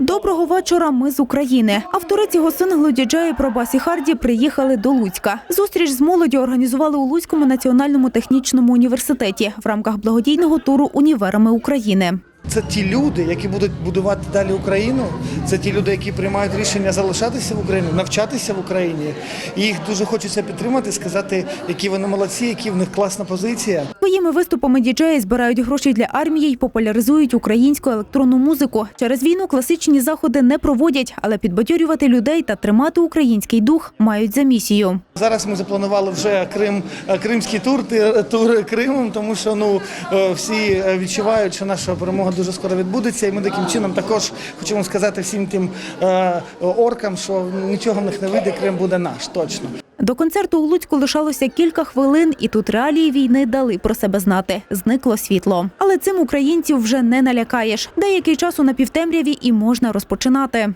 Доброго вечора. Ми з України. Автори цього синглу діджеї про Басі Харді приїхали до Луцька. Зустріч з молоді організували у Луцькому національному технічному університеті в рамках благодійного туру універами України. Це ті люди, які будуть будувати далі Україну. Це ті люди, які приймають рішення залишатися в Україні, навчатися в Україні. І їх дуже хочеться підтримати, сказати, які вони молодці, які в них класна позиція. Своїми виступами діджеї збирають гроші для армії й популяризують українську електронну музику. Через війну класичні заходи не проводять, але підбадьорювати людей та тримати український дух мають за місію. Зараз ми запланували вже Крим, е, кримський тур, ти- тур Кримом, тому що ну е, всі е, відчувають, що наша перемога дуже скоро відбудеться. І ми таким чином також хочемо сказати всім тим е, оркам, що нічого в них не вийде, Крим буде наш точно. До концерту у Луцьку лишалося кілька хвилин, і тут реалії війни дали про себе знати. Зникло світло. Але цим українців вже не налякаєш. Деякий час у напівтемряві і можна розпочинати.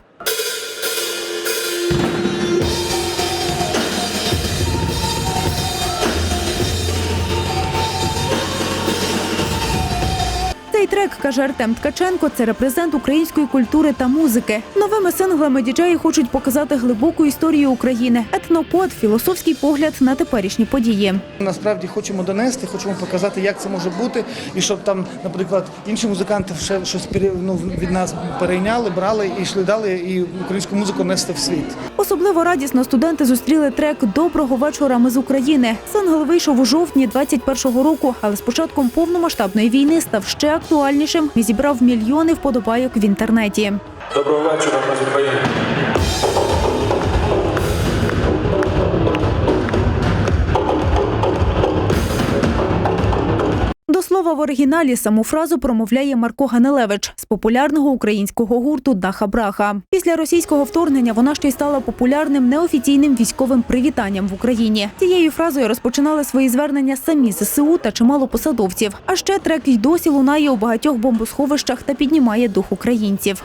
Цей трек, каже Артем Ткаченко, це репрезент української культури та музики. Новими синглами діджеї хочуть показати глибоку історію України, етнокод, філософський погляд на теперішні події. Насправді хочемо донести, хочемо показати, як це може бути, і щоб там, наприклад, інші музиканти ще щось ну, від нас перейняли, брали і йшли далі, і українську музику нести в світ. Особливо радісно студенти зустріли трек Доброго вечора. Ми з України. Сингл вийшов у жовтні 21-го року, але з початком повномасштабної війни став ще актуальнішим і зібрав мільйони вподобайок в інтернеті. Доброго вечора, ми в оригіналі саму фразу промовляє Марко Ганелевич з популярного українського гурту Даха Браха. Після російського вторгнення вона ще й стала популярним неофіційним військовим привітанням в Україні. Цією фразою розпочинали свої звернення самі ЗСУ та чимало посадовців. А ще трек й досі лунає у багатьох бомбосховищах та піднімає дух українців.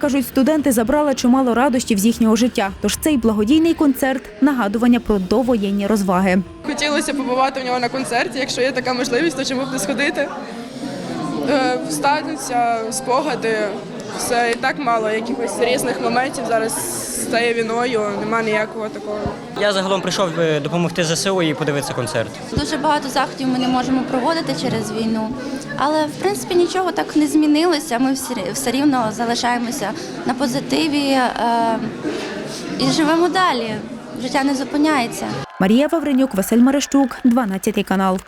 Кажуть студенти, забрала чимало радощів з їхнього життя. Тож цей благодійний концерт нагадування про довоєнні розваги. Хотілося побувати в нього на концерті. Якщо є така можливість, то чому б не сходити? Е, Встануться спогади. Все і так мало якихось різних моментів. Зараз стає війною, нема ніякого такого. Я загалом прийшов е, допомогти ЗСУ і подивитися концерт. Дуже багато заходів ми не можемо проводити через війну, але в принципі нічого так не змінилося. Ми всі все рівно залишаємося на позитиві е, і живемо далі. Життя не зупиняється. Марія Вавренюк, Василь Марещук, 12 канал.